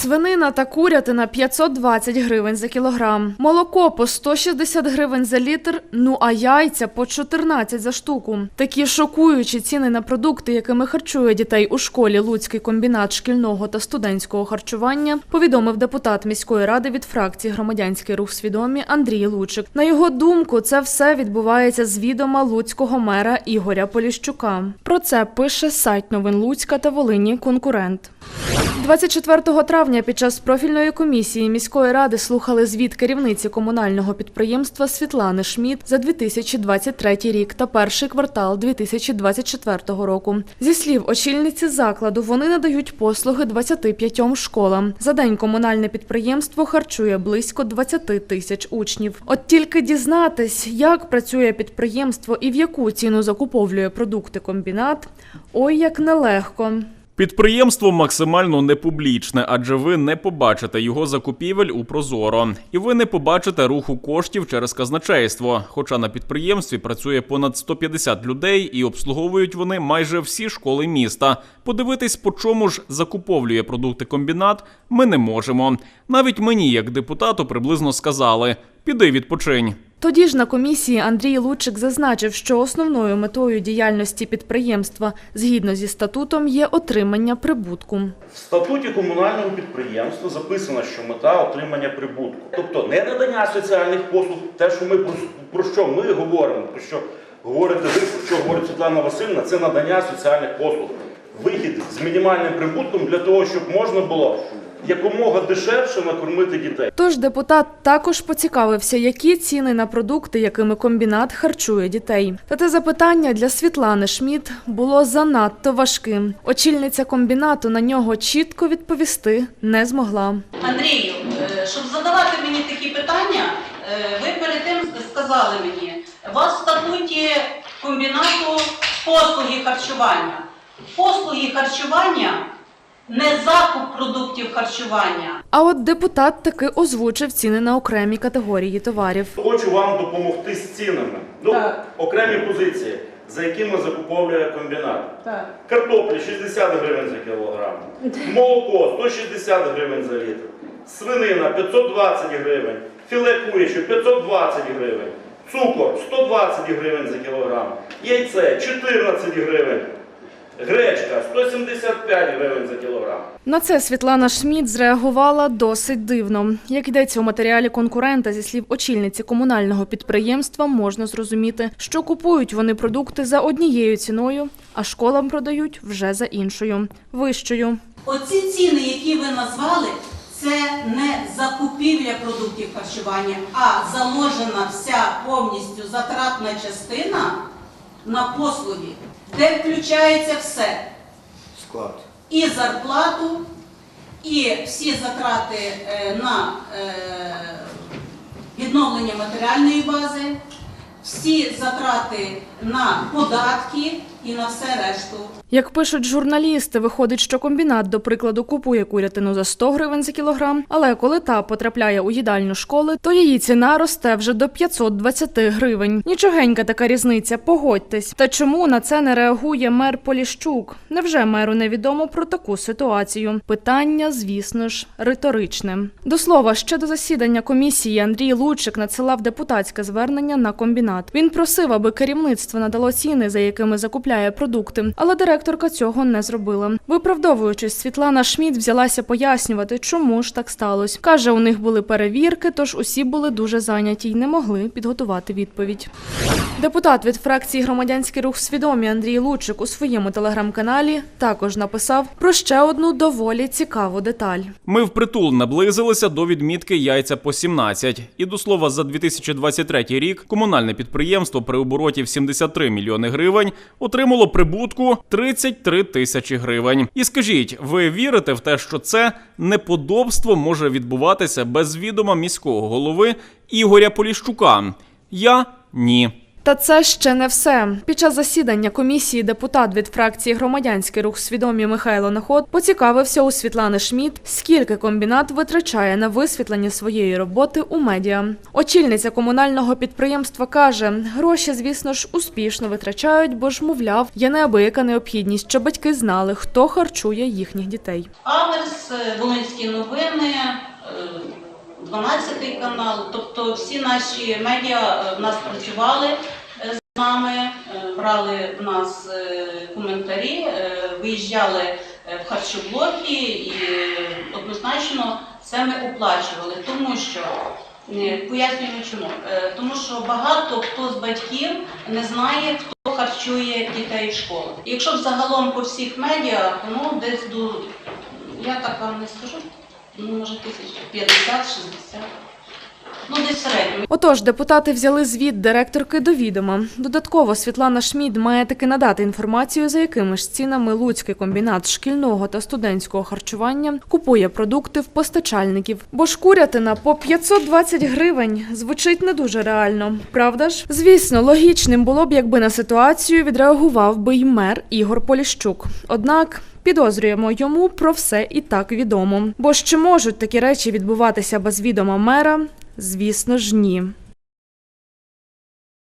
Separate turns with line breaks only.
Свинина та курятина 520 гривень за кілограм. Молоко по 160 гривень за літр, ну а яйця по 14 за штуку. Такі шокуючі ціни на продукти, якими харчує дітей у школі Луцький комбінат шкільного та студентського харчування, повідомив депутат міської ради від фракції Громадянський рух свідомі Андрій Лучик. На його думку, це все відбувається з відома луцького мера Ігоря Поліщука. Про це пише сайт новин Луцька та Волині конкурент. 24 травня під час профільної комісії міської ради слухали звіт керівниці комунального підприємства Світлани Шміт за 2023 рік та перший квартал 2024 року. Зі слів очільниці закладу, вони надають послуги 25 школам. За день комунальне підприємство харчує близько 20 тисяч учнів. От тільки дізнатись, як працює підприємство і в яку ціну закуповлює продукти комбінат, ой як нелегко.
Підприємство максимально непублічне, адже ви не побачите його закупівель у Прозоро, і ви не побачите руху коштів через казначейство. Хоча на підприємстві працює понад 150 людей і обслуговують вони майже всі школи міста. Подивитись, по чому ж закуповлює продукти комбінат, ми не можемо. Навіть мені, як депутату, приблизно сказали: піди відпочинь.
Тоді ж на комісії Андрій Лучик зазначив, що основною метою діяльності підприємства згідно зі статутом є отримання прибутку.
В статуті комунального підприємства записано, що мета отримання прибутку. Тобто не надання соціальних послуг, те, що ми про, що ми говоримо, про що говорите ви, про що говорить Світлана Васильівна, це надання соціальних послуг. Вихід з мінімальним прибутком для того, щоб можна було якомога дешевше накормити дітей.
Тож депутат також поцікавився, які ціни на продукти, якими комбінат харчує дітей. Та те запитання для Світлани Шміт було занадто важким. Очільниця комбінату на нього чітко відповісти не змогла.
Андрію, е, щоб задавати мені такі питання, е, ви перед тим сказали мені, у вас в статуті комбінату послуги харчування. Послуги харчування не закуп продуктів харчування.
А от депутат таки озвучив ціни на окремі категорії товарів.
Хочу вам допомогти з цінами. Ну,
Так.
окремі позиції, за якими закуповує комбінат.
Так.
Картоплі 60 гривень за кілограм, молоко 160 гривень за літр, свинина 520 гривень, філе куряче 520 гривень, цукор 120 гривень за кілограм, яйце 14 гривень, гречка 175 гривень за кілограм.
На це Світлана Шміт зреагувала досить дивно. Як йдеться у матеріалі конкурента, зі слів очільниці комунального підприємства, можна зрозуміти, що купують вони продукти за однією ціною, а школам продають вже за іншою, вищою.
Оці ціни, які ви назвали, це не закупівля продуктів харчування, а заложена вся повністю затратна частина на послуги, де включається все.
Склад.
і зарплату, і всі затрати е, на е, відновлення матеріальної бази, всі затрати на податки і на все решту.
Як пишуть журналісти, виходить, що комбінат, до прикладу, купує курятину за 100 гривень за кілограм, але коли та потрапляє у їдальню школи, то її ціна росте вже до 520 гривень. Нічогенька така різниця, погодьтесь. Та чому на це не реагує мер Поліщук? Невже меру невідомо про таку ситуацію? Питання, звісно ж, риторичне. До слова, ще до засідання комісії Андрій Лучик надсилав депутатське звернення на комбінат. Він просив, аби керівництво надало ціни, за якими закупляє продукти, але директорка цього не зробила. Виправдовуючись, Світлана Шміт взялася пояснювати, чому ж так сталося. Каже, у них були перевірки, тож усі були дуже зайняті й не могли підготувати відповідь. Депутат від фракції Громадянський рух свідомі Андрій Лучик у своєму телеграм-каналі також написав про ще одну доволі цікаву деталь.
Ми впритул наблизилися до відмітки яйця по 17. І до слова, за 2023 рік комунальне підприємство при обороті в 73 мільйони гривень отримало прибутку 33 тисячі гривень. І скажіть, ви вірите в те, що це неподобство може відбуватися без відома міського голови Ігоря Поліщука? Я ні.
Та це ще не все. Під час засідання комісії депутат від фракції Громадянський рух свідомі Михайло Наход поцікавився у Світлани Шміт, скільки комбінат витрачає на висвітлення своєї роботи у медіа. Очільниця комунального підприємства каже, гроші, звісно ж, успішно витрачають, бо ж, мовляв, є неабияка необхідність, щоб батьки знали, хто харчує їхніх дітей.
Аверс, е, Волинські новини, е, 12 канал, тобто всі наші медіа е, в нас працювали з нами, е, брали в нас е, коментарі, е, виїжджали в харчоблоки і однозначно це ми оплачували, тому що пояснюю чому. Тому що багато хто з батьків не знає, хто харчує дітей в школах. І Якщо загалом по всіх медіа, ну десь до я так вам не скажу, ну може тисяч 50-60. Ну десь в середньому.
Отож, депутати взяли звіт директорки до відома. Додатково Світлана Шмід має таки надати інформацію, за якими ж цінами Луцький комбінат шкільного та студентського харчування купує продукти в постачальників. Бо ж курятина по 520 гривень звучить не дуже реально, правда ж? Звісно, логічним було б, якби на ситуацію відреагував би й мер Ігор Поліщук. Однак. Підозрюємо йому про все і так відомо. Бо ж чи можуть такі речі відбуватися без відома мера? Звісно ж, ні.